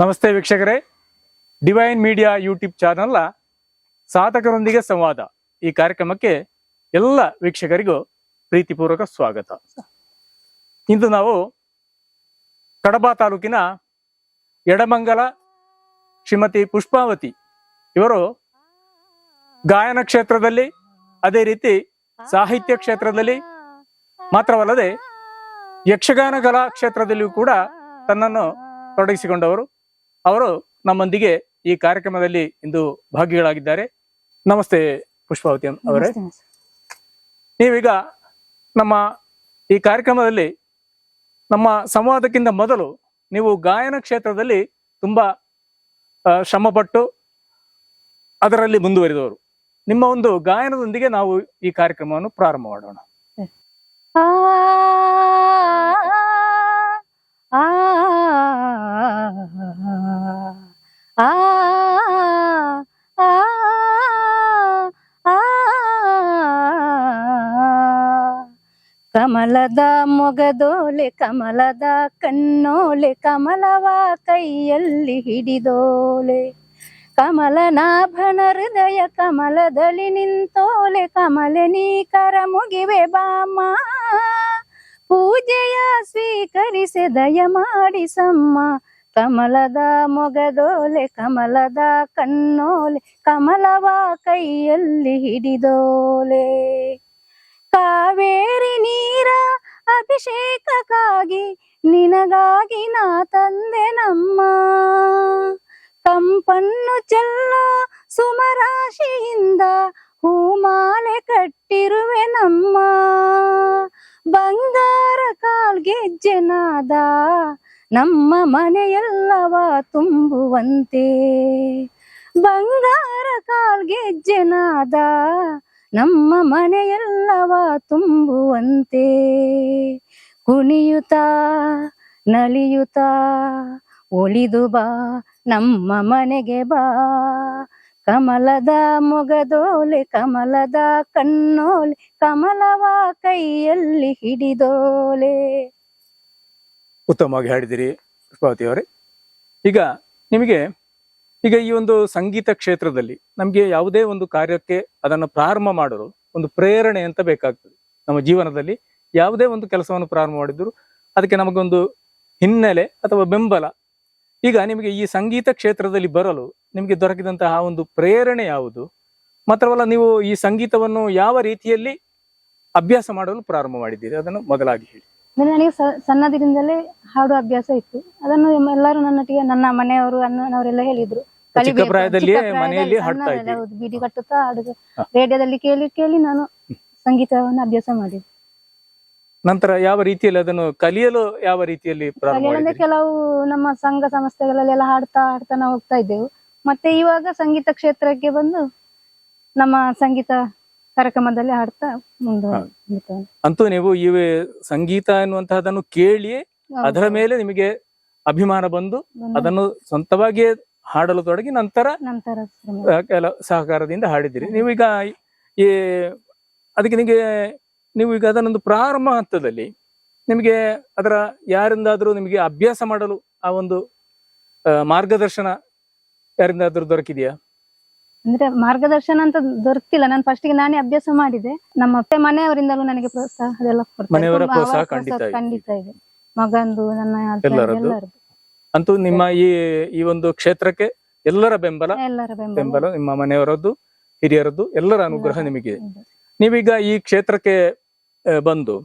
ನಮಸ್ತೆ ವೀಕ್ಷಕರೇ. Divine media YouTube ಚಾನಲ್ನ ಸಾಧಕರೊಂದಿಗೆ ಸಂವಾದ. ಈ ಕಾರ್ಯಕ್ರಮಕ್ಕೆ ಎಲ್ಲ ವೀಕ್ಷಕರಿಗೂ ಪ್ರೀತಿಪೂರ್ವಕ ಸ್ವಾಗತ. ಇಂದು ನಾವು ಕಡಬ ತಾಲೂಕಿನ ಎಡಮಂಗಲ ಶ್ರೀಮತಿ ಪುಷ್ಪಾವತಿ ಇವರು ಗಾಯನ ಕ್ಷೇತ್ರದಲ್ಲಿ, ಅದೇ ರೀತಿ ಸಾಹಿತ್ಯ ಕ್ಷೇತ್ರದಲ್ಲಿ ಮಾತ್ರವಲ್ಲದೆ ಯಕ್ಷಗಾನ ಕಲಾ ಕ್ಷೇತ್ರದಲ್ಲಿಯೂ ಕೂಡ ತನ್ನನ್ನು ತೊಡಗಿಸಿಕೊಂಡವರು. ಅವರು ನಮ್ಮೊಂದಿಗೆ ಈ ಕಾರ್ಯಕ್ರಮದಲ್ಲಿ ಇಂದು ಭಾಗಿಗಳಾಗಿದ್ದಾರೆ. ನಮಸ್ತೆ ಪುಷ್ಪಾವತಿ ಅವರೇ. ನೀವೀಗ ನಮ್ಮ ಈ ಕಾರ್ಯಕ್ರಮದಲ್ಲಿ ನಮ್ಮ ಸಂವಾದಕ್ಕಿಂತ ಮೊದಲು ನೀವು ಗಾಯನ ಕ್ಷೇತ್ರದಲ್ಲಿ ತುಂಬಾ ಶ್ರಮಪಟ್ಟು ಅದರಲ್ಲಿ ಮುಂದುವರಿದವರು. ನಿಮ್ಮ ಒಂದು ಗಾಯನದೊಂದಿಗೆ ನಾವು ಈ ಕಾರ್ಯಕ್ರಮವನ್ನು ಪ್ರಾರಂಭ ಮಾಡೋಣ. ಕಮಲದ ಮೊಗದೋಲೆ, ಕಮಲದ ಕಣ್ಣೋಲೆ, ಕಮಲವ ಕೈಯಲ್ಲಿ ಹಿಡಿದೋಲೆ. ಕಮಲನಾಭನ ಹೃದಯ ಕಮಲದಲ್ಲಿ ನಿಂತೋಲೆ ಕಮಲನಿ ಕರ ಮುಗಿವೆ ಬಾಮ ಪೂಜೆಯ ಸ್ವೀಕರಿಸಿ, ದಯ ಮಾಡಿಸಮ್ಮ ಕಮಲದ ಮೊಗದೋಲೆ, ಕಮಲದ ಕಣ್ಣೋಲೆ, ಕಮಲವ ಕೈಯಲ್ಲಿ ಹಿಡಿದೋಲೆ. ಕಾವೇರಿ ನೀರ ಅಭಿಷೇಕಕ್ಕಾಗಿ ನಿನಗಾಗಿ ನಾ ತಂದೆ ನಮ್ಮ. ಕಂಪನ್ನು ಚೆಲ್ಲೋ ಸುಮರಾಶಿಯಿಂದ ಹೂಮಾಲೆ ಕಟ್ಟಿರುವೆ ನಮ್ಮ. ಬಂಗಾರ ಕಾಲ್ಗೆಜ್ಜೆನಾದ ನಮ್ಮ ಮನೆಯೆಲ್ಲವ ತುಂಬುವಂತೆ. ಬಂಗಾರ ಕಾಲ್ಗೆಜ್ಜೆನಾದ ನಮ್ಮ ಮನೆಯೆಲ್ಲವ ತುಂಬುವಂತೆ. ಕುಣಿಯುತ್ತಾ, ನಲಿಯುತ್ತಾ, ಒಳಿದು ಬಾ, ನಮ್ಮ ಮನೆಗೆ ಬಾ. ಕಮಲದ ಮೊಗದೋಲೆ, ಕಮಲದ ಕಣ್ಣೋಲೆ, ಕಮಲವ ಕೈಯಲ್ಲಿ ಹಿಡಿದೋಲೆ. ಉತ್ತಮವಾಗಿ ಹಾಡಿದಿರಿ ಪುಷ್ಪಾವತಿ ಅವರೇ ಈಗ ನಿಮಗೆ ಈಗ ಈ ಒಂದು ಸಂಗೀತ ಕ್ಷೇತ್ರದಲ್ಲಿ ನಮಗೆ ಯಾವುದೇ ಒಂದು ಕಾರ್ಯಕ್ಕೆ ಅದನ್ನು ಪ್ರಾರಂಭ ಮಾಡಲು ಒಂದು ಪ್ರೇರಣೆ ಅಂತ ಬೇಕಾಗ್ತದೆ. ನಮ್ಮ ಜೀವನದಲ್ಲಿ ಯಾವುದೇ ಒಂದು ಕೆಲಸವನ್ನು ಪ್ರಾರಂಭ ಮಾಡಿದ್ರು ಅದಕ್ಕೆ ನಮಗೊಂದು ಹಿನ್ನೆಲೆ ಅಥವಾ ಬೆಂಬಲ. ಈಗ ನಿಮಗೆ ಈ ಸಂಗೀತ ಕ್ಷೇತ್ರದಲ್ಲಿ ಬರಲು ನಿಮಗೆ ದೊರಕಿದಂತಹ ಒಂದು ಪ್ರೇರಣೆ ಯಾವುದು? ಮಾತ್ರವಲ್ಲ ನೀವು ಈ ಸಂಗೀತವನ್ನು ಯಾವ ರೀತಿಯಲ್ಲಿ ಅಭ್ಯಾಸ ಮಾಡಲು ಪ್ರಾರಂಭ ಮಾಡಿದ್ದೀರಿ? ಅದನ್ನು ಮೊದಲಾಗಿ ಹೇಳಿ. ನನಗೆ ಸಣ್ಣದಿಂದಲೇ ಹಾಡು ಅಭ್ಯಾಸ ಇತ್ತು. ಅದನ್ನು ಎಲ್ಲರೂ ನನ್ನೊಟ್ಟಿಗೆ ನನ್ನ ಮನೆಯವರು, ಅಣ್ಣನವರೆಲ್ಲ ಹೇಳಿದ್ರು. ಚಿಕ್ಕ. ಪ್ರಾಯದಲ್ಲಿಯೇ ಮನೆಯಲ್ಲಿ ಹಾಡ್ತಾ ಹೌದು, ಬೀಡಿ ಕಟ್ಟುತ್ತಾ ಹಾಡುದು ರೇಡಿಯೋದಲ್ಲಿ ಕೇಳಿ ಕೇಳಿ ನಾನು ಸಂಗೀತವನ್ನು ಅಭ್ಯಾಸ ಮಾಡಿದೆ. ನಂತರ ಯಾವ ರೀತಿಯಲ್ಲಿ ಅದನ್ನು ಕಲಿಯಲು ಯಾವ ರೀತಿಯಲ್ಲಿ ಪ್ರಾರಂಭ ಕೆಲವು ನಮ್ಮ ಸಂಘ ಸಂಸ್ಥೆಗಳಲ್ಲೆಲ್ಲ ಹಾಡ್ತಾ ಹಾಡ್ತಾ ನಾವು ಹೋಗ್ತಾ ಇದ್ದೆವು. ಮತ್ತೆ ಇವಾಗ ಸಂಗೀತ ಕ್ಷೇತ್ರಕ್ಕೆ ಬಂದು ನಮ್ಮ ಸಂಗೀತ ಕಾರ್ಯಕ್ರಮದಲ್ಲಿ ಹಾಡ್ತಾ ಮುಂದೆ. ಅಂತೂ ನೀವು ಈ ಸಂಗೀತ ಎನ್ನುವಂತಹದನ್ನು ಕೇಳಿ ಅದರ ಮೇಲೆ ನಿಮಗೆ ಅಭಿಮಾನ ಬಂದು ಅದನ್ನು ಸ್ವಂತವಾಗಿಯೇ ಹಾಡಲು ತೊಡಗಿ ನಂತರ ನಂತರ ಕೆಲ ಸಹಕಾರದಿಂದ ಹಾಡಿದ್ದೀರಿ. ನೀವೀಗ ಈ ಅದಕ್ಕೆ ನಿಮಗೆ ನೀವು ಈಗ ಅದನ್ನೊಂದು ಪ್ರಾರಂಭ ಹಂತದಲ್ಲಿ ನಿಮಗೆ ಅದರ ಯಾರಿಂದಾದರೂ ನಿಮಗೆ ಅಭ್ಯಾಸ ಮಾಡಲು ಆ ಒಂದು ಮಾರ್ಗದರ್ಶನ ಯಾರಿಂದಾದರೂ ದೊರಕಿದೆಯಾ? ಅಂದ್ರೆ ಮಾರ್ಗದರ್ಶನ ಅಂತ ದೊರಕಿಲ್ಲ ನಾನು ಫಸ್ಟಿಗೆ ನಾನೇ ಅಭ್ಯಾಸ ಮಾಡಿದೆ. ನಮ್ಮ ಅತ್ತೆ ಮನೆಯವರಿಂದಲೂ ನನಗೆ ಪ್ರೋತ್ಸಾಹ ಅದೆಲ್ಲ ಖಂಡಿತ ಇದೆ. ಮಗಂದು ನನ್ನ ಎಲ್ಲರದ್ದು? ಅಂತೂ ನಿಮ್ಮ ಈ ಈ ಒಂದು ಕ್ಷೇತ್ರಕ್ಕೆ ಎಲ್ಲರ ಬೆಂಬಲ. ಎಲ್ಲರ ಬೆಂಬಲ. ನಿಮ್ಮ ಮನೆಯವರದ್ದು ಹಿರಿಯರದ್ದು ಎಲ್ಲರ ಅನುಗ್ರಹ ನಿಮಗೆ. ಇದೆ. ನೀವೀಗ ಈ ಕ್ಷೇತ್ರಕ್ಕೆ ಬಂದು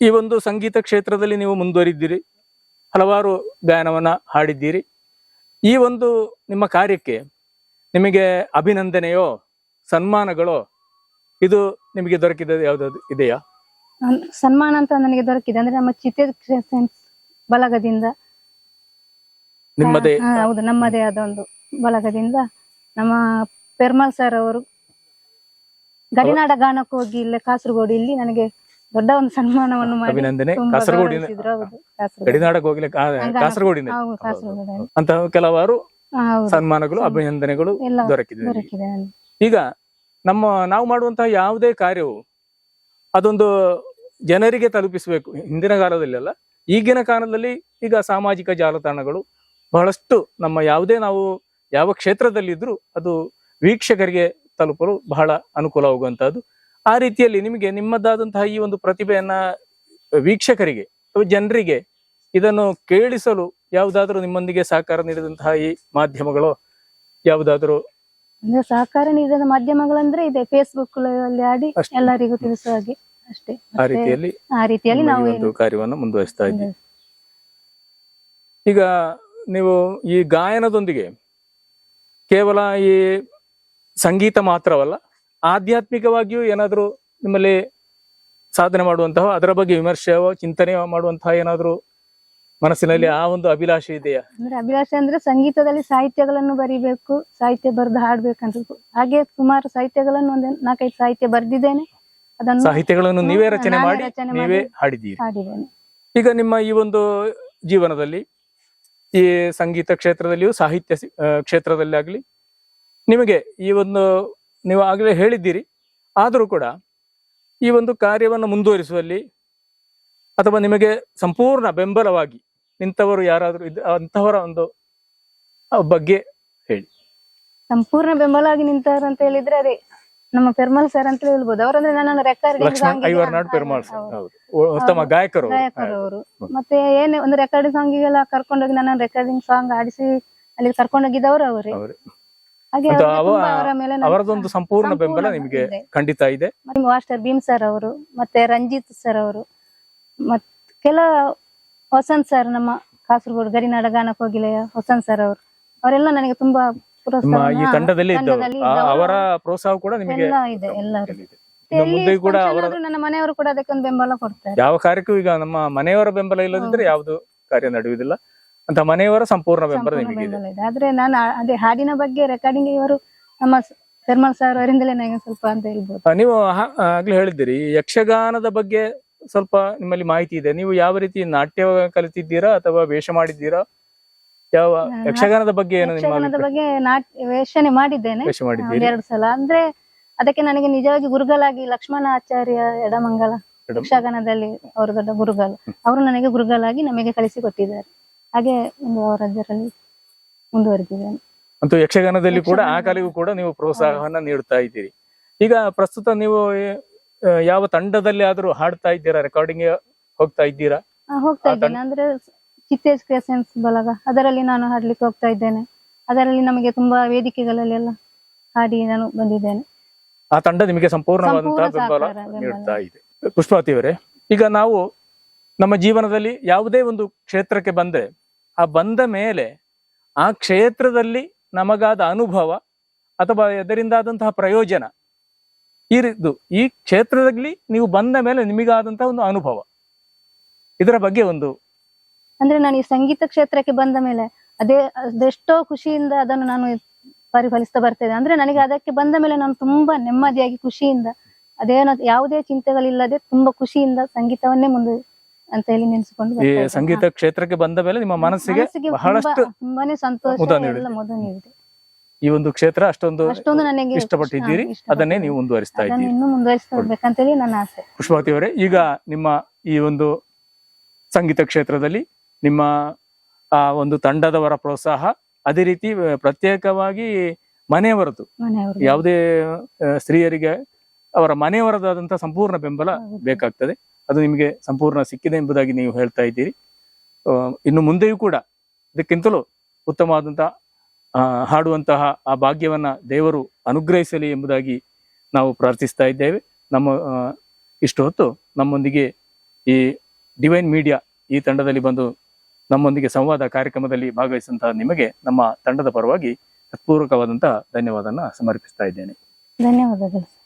ಈ ಒಂದು ಸಂಗೀತ ಕ್ಷೇತ್ರದಲ್ಲಿ ನೀವು ಮುಂದುವರಿದ್ದೀರಿ ಹಲವಾರು ಗಾಯನವನ್ನ ಹಾಡಿದ್ದೀರಿ. ಈ ಒಂದು ನಿಮ್ಮ ಕಾರ್ಯಕ್ಕೆ ನಿಮಗೆ ಅಭಿನಂದನೆಯೋ ಸನ್ಮಾನಗಳೋ ಇದು ನಿಮಗೆ ದೊರಕಿದ ಯಾವ್ದಾದ್ರು ಇದೆಯಾ? ಸನ್ಮಾನ ಅಂತ ನನಗೆ ದೊರಕಿದೆ. ಅಂದ್ರೆ ನಮ್ಮ ಚಿತ್ರ ನಿಮ್ಮದೇ ಹಾ, ಹೌದು ನಮ್ಮದೇ ಆದ ಒಂದು ಬಲಗದಿಂದ ನಮ್ಮ ಪೆರ್ಮಲ್ ಸರ್ ಅವರು ಗಡಿನಾಡ ಗಾನಕ್ಕೆ ಹೋಗಿ ಇಲ್ಲೇ ಕಾಸರಗೋಡು ಇಲ್ಲಿ ನನಗೆ ದೊಡ್ಡ ಒಂದು ಸನ್ಮಾನವನ್ನು ಮಾಡಿ ಅಭಿನಂದನೆ ತುಂಬಾ ಕಾಸರಗೋಡಿನ ಗೌರವಿಸಿದ್ರು. ಹೌದು, ಕಾಸರಗೋಡು. ಗಡಿನಾಡಕ್ಕೆ ಕಾಸರಗೋಡಿನ ಹೌದು, ಕಾಸರಗೋಡು. ಅಂತಹ ಕೆಲವಾರು ಹಾ, ಹೌದು. ಸನ್ಮಾನಗಳು ಅಭಿನಂದನೆಗಳು ಎಲ್ಲ ದೊರಕಿದೆ ನಿಮಗೆ. ದೊರಕಿದೆ ನನಗೆ. ಈಗ ನಮ್ಮ ನಾವು ಮಾಡುವಂತಹ ಯಾವುದೇ ಕಾರ್ಯವು ಅದೊಂದು ಜನರಿಗೆ ತಲುಪಿಸಬೇಕು ಹಿಂದಿನ ಕಾಲದಲ್ಲಿ ಅಲ್ಲ ಈಗಿನ ಕಾಲದಲ್ಲಿ ಈಗ ಸಾಮಾಜಿಕ ಜಾಲತಾಣಗಳು ಬಹಳಷ್ಟು ನಮ್ಮ ಯಾವುದೇ ನಾವು ಯಾವ ಕ್ಷೇತ್ರದಲ್ಲಿದ್ರು ಅದು ವೀಕ್ಷಕರಿಗೆ ತಲುಪಲು ಬಹಳ ಅನುಕೂಲವಾಗುವಂತಹದ್ದು ಆ ರೀತಿಯಲ್ಲಿ ನಿಮಗೆ ನಿಮ್ಮದಾದಂತಹ ಈ ಒಂದು ಪ್ರತಿಭೆಯನ್ನ ವೀಕ್ಷಕರಿಗೆ ಅಥವಾ ಜನರಿಗೆ ಇದನ್ನು ಕೇಳಿಸಲು ಯಾವುದಾದ್ರೂ ನಿಮ್ಮೊಂದಿಗೆ ಸಹಕಾರ ನೀಡಿದಂತಹ ಈ ಮಾಧ್ಯಮಗಳು ಯಾವುದಾದ್ರೂ ಸಹಕಾರ ನೀಡಿದ ಮಾಧ್ಯಮಗಳಂದ್ರೆ ಇದೆ ಫೇಸ್ಬುಕ್ ಅಲ್ಲಿ ಆಡಿ ಎಲ್ಲರಿಗೂ ತಿಳಿಸುವ ಹಾಗೆ. ಅಷ್ಟೇ. ಆ ರೀತಿಯಲ್ಲಿ ಆ ರೀತಿಯಲ್ಲಿ ನಾವು ಈ ಒಂದು ಕಾರ್ಯವನ್ನು ಮುಂದುವರಿಸ್ತಾ ಇದ್ದೀವಿ. ಈಗ ನೀವು ಈ ಗಾಯನದೊಂದಿಗೆ ಕೇವಲ ಈ ಸಂಗೀತ ಮಾತ್ರವಲ್ಲ ಆಧ್ಯಾತ್ಮಿಕವಾಗಿಯೂ ಏನಾದರೂ ನಿಮ್ಮಲ್ಲಿ ಸಾಧನೆ ಮಾಡುವಂತಹ ಅದರ ಬಗ್ಗೆ ವಿಮರ್ಶೆ ಚಿಂತನೆ ಮಾಡುವಂತಹ ಏನಾದರೂ ಮನಸ್ಸಿನಲ್ಲಿ ಆ ಒಂದು ಅಭಿಲಾಷೆ ಇದೆಯಾ? ಅಂದ್ರೆ ಅಭಿಲಾಷೆ ಅಂದ್ರೆ ಸಂಗೀತದಲ್ಲಿ ಸಾಹಿತ್ಯಗಳನ್ನು ಬರಿಬೇಕು ಸಾಹಿತ್ಯ ಬರೆದು ಹಾಡ್ಬೇಕಂತ. ಹಾಗೆ ಸುಮಾರು ಸಾಹಿತ್ಯಗಳನ್ನು ಒಂದು ನಾಲ್ಕೈದು ಸಾಹಿತ್ಯ ಬರೆದಿದ್ದೇನೆ. ಅದನ್ನು ಸಾಹಿತ್ಯಗಳನ್ನು ನೀವೇ ರಚನೆ ಮಾಡಿ ನೀವೇ ಹಾಡಿದ್ದೀರಿ. ಹಾಡಿದ್ದೇನೆ. ಈಗ ನಿಮ್ಮ ಈ ಒಂದು ಜೀವನದಲ್ಲಿ ಈ ಸಂಗೀತ ಕ್ಷೇತ್ರದಲ್ಲಿಯೂ ಸಾಹಿತ್ಯ ಕ್ಷೇತ್ರದಲ್ಲಿ ಆಗಲಿ ನಿಮಗೆ ಈ ಒಂದು ನೀವು ಆಗಲೇ ಹೇಳಿದ್ದೀರಿ. ಆದರೂ ಕೂಡ ಈ ಒಂದು ಕಾರ್ಯವನ್ನು ಮುಂದುವರಿಸುವಲ್ಲಿ ಅಥವಾ ನಿಮಗೆ ಸಂಪೂರ್ಣ ಬೆಂಬಲವಾಗಿ ನಿಂತವರು ಯಾರಾದರೂ ಇದ್ದ ಅಂತಹವರ ಒಂದು ಬಗ್ಗೆ ಹೇಳಿ. ಸಂಪೂರ್ಣ ಬೆಂಬಲವಾಗಿ ನಿಂತವರು ಅಂತ ಹೇಳಿದ್ರೆ ಅದೇ. ನಮ್ಮ ಪೆರ್ಮಲ್ ಸರ್ ಅಂತ ಹೇಳ್ಬೋದು. ಅವರಂದ್ರೆ ನಾನು ರೆಕಾರ್ಡಿಂಗ್ ಲಕ್ಷ್ಮಣ್ ಐವರ್ನಾಡ್ ಪೆರುಮಾಳ್ ಸರ್ ಹೌದು. ಓ- ಉತ್ತಮ ಗಾಯಕರು ಅವರು. ಮತ್ತೆ ಏನೇ ಒಂದು ರೆಕಾರ್ಡಿಂಗ್ ಸಾಂಗ್ ಸಾಂಗಿಗೆಲ್ಲ ಕರ್ಕೊಂಡೋಗಿ ನನ್ನ ರೆಕಾರ್ಡಿಂಗ್ ಸಾಂಗ್ ಆಡಿಸಿ ಅಲ್ಲಿ ಕರ್ಕೊಂಡೋಗಿದ್ದವರು ಅವರೇ. ಅವರೇ. ಹಾಗೆ ಅವರ ಮೇಲೆ ನನ್ನ ಅವರದೊಂದು ಸಂಪೂರ್ಣ ಬೆಂಬಲ ನಿಮಗೆ ಖಂಡಿತ ಇದೆ. ಮಾಸ್ಟರ್ ಭೀಮ್ ಸರ್ ಅವರು ಮತ್ತೆ ರಂಜಿತ್ ಸರ್ ಅವರು ಮತ್ ಕೆಲ ವಸಂತ್ ಸರ್ ನಮ್ಮ ಕಾಸರಗೋಡು ಗರಿನಾಡ ಗಾನಕ್ಕೆ ಕೋಗಿಲೆಯ ವಸಂತ್ ಸರ್ ಅವರು ಅವರೆಲ್ಲ ನನಗೆ ತುಂಬಾ ನಿಮ್ಮ ಈ ತಂಡದಲ್ಲಿ ಇದ್ದವರು. ಆ- ಅವರ ಪ್ರೋತ್ಸಾಹ ಕೂಡ ನಿಮಗೆ ಎಲ್ಲ ಇದೆ ಎಲ್ಲರೂ ಇದೆ. ಇನ್ನು ಮುಂದೆ ಕೂಡ ಅವರ ನನ್ನ ಮನೆಯವರು ಕೂಡ ಅದಕ್ಕೆ ಒಂದು ಬೆಂಬಲ ಕೊಡ್ತಾರೆ. ಯಾವ ಕಾರ್ಯಕ್ಕೂ ಈಗ ನಮ್ಮ ಮನೆಯವರ ಬೆಂಬಲ ಇಲ್ಲದಿದ್ರೆ ಯಾವುದು ಕಾರ್ಯ ನಡೆಯುವುದಿಲ್ಲ. ಅಂತ ಮನೆಯವರ ಸಂಪೂರ್ಣ ಬೆಂಬಲ ಸಂಪೂರ್ಣ ನಿಮಗೆ ಇದೆ ಬೆಂಬಲ ಇದೆ. ಆದ್ರೆ ನಾನು ಆ- ಅದೇ ಹಾಡಿನ ಬಗ್ಗೆ ರೆಕಾರ್ಡಿಂಗ್ ಇವರು ನಮ್ಮ ಧರ್ಮಲ್ ಸರ್ ಅವರಿಂದಲೇ ನನಗೆ ಸ್ವಲ್ಪ ಅಂತ ಹೇಳ್ಬೋದು. ಆ, ನೀವು ಹ- ಆಗ್ಲೇ ಹೇಳಿದ್ದೀರಿ ಈ ಯಕ್ಷಗಾನದ ಬಗ್ಗೆ ಸ್ವಲ್ಪ ನಿಮ್ಮಲ್ಲಿ ಮಾಹಿತಿ ಇದೆ. ನೀವು ಯಾವ ರೀತಿ ನಾಟ್ಯ ಕಲಿತಿದ್ದೀರಾ ಅಥವಾ ವೇಷ ಮಾಡಿದ್ದೀರಾ? ಯಾವ ಯಕ್ಷಗಾನದ ಬಗ್ಗೆ ಏನು ನಿಮ್ಮ ಯಕ್ಷಗಾನದ ಬಗ್ಗೆ ವೇಷನೆ ಮಾಡಿದ್ದೇನೆ. ವೇಷ ಮಾಡಿದ್ದೀರಿ. ಎರಡು ಸಲ. ಅಂದ್ರೆ ಅದಕ್ಕೆ ನನಗೆ ನಿಜವಾಗಿ ಗುರುಗಳಾಗಿ ಲಕ್ಷ್ಮಣ ಆಚಾರ್ಯ ಎಡಮಂಗಲ ಎಡ- ಯಕ್ಷಗಾನದಲ್ಲಿ ಅವರು ದೊಡ್ಡ ಗುರುಗಳು. ಅವರು ನನಗೆ ಗುರುಗಳಾಗಿ ನಮಗೆ ಕಲಿಸಿಕೊಟ್ಟಿದ್ದಾರೆ ಹಾಗೆ ಒಂದು ಅವರಲ್ಲಿ ಮುಂದುವರೆದಿದ್ದೇನೆ. ಮತ್ತು ಯಕ್ಷಗಾನದಲ್ಲಿ ಕೂಡ ಆ ಕಾಲಿಗೂ ಕೂಡ ನೀವು ಪ್ರೋತ್ಸಾಹವನ್ನ ನೀಡ್ತಾ ಇದ್ದೀರಿ. ಈಗ ಪ್ರಸ್ತುತ ನೀವು ಆ, ಯಾವ ತಂಡದಲ್ಲಿ ಆದ್ರೂ ಹಾಡ್ತಾ ಇದ್ದೀರಾ? ರೆಕಾರ್ಡಿಂಗ್ ಹೋಗ್ತಾ ಇದ್ದೀರಾ? ಆ, ಹೋಗ್ತಾ ಆ ಇದ್ದೇನೆ. ಅಂದ್ರೆ ಚಿತ್ತೇಜ್ ಕ್ರಿಯೇಷನ್ಸ್ ಬಳಗ. ಅದರಲ್ಲಿ ನಾನು ಹಾಡ್ಲಿಕ್ಕೆ ಹೋಗ್ತಾ ಇದ್ದೇನೆ. ಅದರಲ್ಲಿ ನಮಗೆ ತುಂಬಾ ವೇದಿಕೆಗಳಲ್ಲಿ ಎಲ್ಲ ಹಾಡಿ ನಾನು ಬಂದಿದ್ದೇನೆ. ಆ ತಂಡ ನಿಮಗೆ ಸಂಪೂರ್ಣವಾದಂತಹ ಸಂಪೂರ್ಣ ಬೆಂಬಲ ನೀಡ್ತಾ ಇದೆ. ಪುಷ್ಪಾವತಿ ಅವರೇ ಈಗ ನಾವು ನಮ್ಮ ಜೀವನದಲ್ಲಿ ಯಾವುದೇ ಒಂದು ಕ್ಷೇತ್ರಕ್ಕೆ ಬಂದ್ರೆ ಆ ಬಂದ ಮೇಲೆ ಆ ಕ್ಷೇತ್ರದಲ್ಲಿ ನಮಗಾದ ಅನುಭವ ಅಥವಾ ಅದರಿಂದಾದಂತಹ ಪ್ರಯೋಜನ ಈ ಈ ಕ್ಷೇತ್ರದಲ್ಲಿ ನೀವು ಬಂದ ಮೇಲೆ ನಿಮಗಾದಂತಹ ಒಂದು ಅನುಭವ. ಇದರ ಬಗ್ಗೆ ಒಂದು ಅಂದ್ರೆ ನಾನು ಈ ಸಂಗೀತ ಕ್ಷೇತ್ರಕ್ಕೆ ಬಂದ ಮೇಲೆ ಅದೇ ಅದೆಷ್ಟೋ ಖುಷಿಯಿಂದ ಅದನ್ನು ನಾನು ಪರಿಫಲಿಸ್ತಾ ಬರ್ತೇನೆ ಅಂದ್ರೆ ನನಗೆ ಅದಕ್ಕೆ ಬಂದ ಮೇಲೆ ನಾನು ತುಂಬಾ ನೆಮ್ಮದಿಯಾಗಿ ಖುಷಿಯಿಂದ ಅದೇನೋ ಯಾವುದೇ ಚಿಂತೆಗಳಿಲ್ಲದೆ ತುಂಬಾ ಖುಷಿಯಿಂದ ಸಂಗೀತವನ್ನೇ ಮುಂದೆ ಅಂತ ಹೇಳಿ ನೆನೆಸಿಕೊಂಡು ಈ ಸಂಗೀತ ಕ್ಷೇತ್ರಕ್ಕೆ ಬಂದ ಮೇಲೆ ನಿಮ್ಮ ಮನಸ್ಸಿಗೆ ಬಹಳಷ್ಟು ತುಂಬಾ- ತುಂಬಾನೇ ಸಂತೋಷ. ಎಲ್ಲ ನೀಡಿದೆ. ಈ ಒಂದು ಕ್ಷೇತ್ರ ಅಷ್ಟೊಂದು ಅಷ್ಟೊಂದು ನನಗೆ ಇಷ್ಟಪಟ್ಟಿದ್ದೀರಿ. ಅದನ್ನೇ ನೀವು ಮುಂದುವರಿಸ್ತಾ ಇದ್ದೀರಿ. ಇನ್ನೂ ಮುಂದುವರಿಸ್ತಾ ಹೋಗ್ಬೇಕಂತೇಳಿ ನನ್ನ ಆಸೆ. ಪುಷ್ಪಾವತಿ ಅವರೇ ಈಗ ನಿಮ್ಮ ಈ ಒಂದು ಸಂಗೀತ ಕ್ಷೇತ್ರದಲ್ಲಿ ನಿಮ್ಮ ಆ ಒಂದು ತಂಡದವರ ಪ್ರೋತ್ಸಾಹ ಅದೇ ರೀತಿ ಪ್ರತ್ಯೇಕವಾಗಿ ಮನೆಯವರದ್ದು ಯಾವುದೇ ಸ್ತ್ರೀಯರಿಗೆ ಅವರ ಮನೆಯವರದಾದಂತಹ ಸಂಪೂರ್ಣ ಬೆಂಬಲ. ಬೇಕಾಗ್ತದೆ. ಅದು ನಿಮಗೆ ಸಂಪೂರ್ಣ ಸಿಕ್ಕಿದೆ ಎಂಬುದಾಗಿ ನೀವು ಹೇಳ್ತಾ ಇದ್ದೀರಿ. ಇನ್ನು ಮುಂದೆಯೂ ಕೂಡ ಇದಕ್ಕಿಂತಲೂ ಉತ್ತಮವಾದಂತಹ ಆ, ಹಾಡುವಂತಹ ಆ ಭಾಗ್ಯವನ್ನ ದೇವರು ಅನುಗ್ರಹಿಸಲಿ ಎಂಬುದಾಗಿ ನಾವು ಪ್ರಾರ್ಥಿಸ್ತಾ ಇದ್ದೇವೆ. ನಮ್ಮ ಇಷ್ಟು ಹೊತ್ತು ನಮ್ಮೊಂದಿಗೆ ಈ ಡಿವೈನ್ ಮೀಡಿಯಾ ಈ ತಂಡದಲ್ಲಿ ಬಂದು ನಮ್ಮೊಂದಿಗೆ ಸಂವಾದ ಕಾರ್ಯಕ್ರಮದಲ್ಲಿ ಭಾಗವಹಿಸಿದಂತಹ ನಿಮಗೆ ನಮ್ಮ ತಂಡದ ಪರವಾಗಿ ಹೃತ್ಪೂರ್ವಕವಾದಂತಹ ಧನ್ಯವಾದನ ಸಮರ್ಪಿಸ್ತಾ ಇದ್ದೇನೆ. ಧನ್ಯವಾದಗಳು.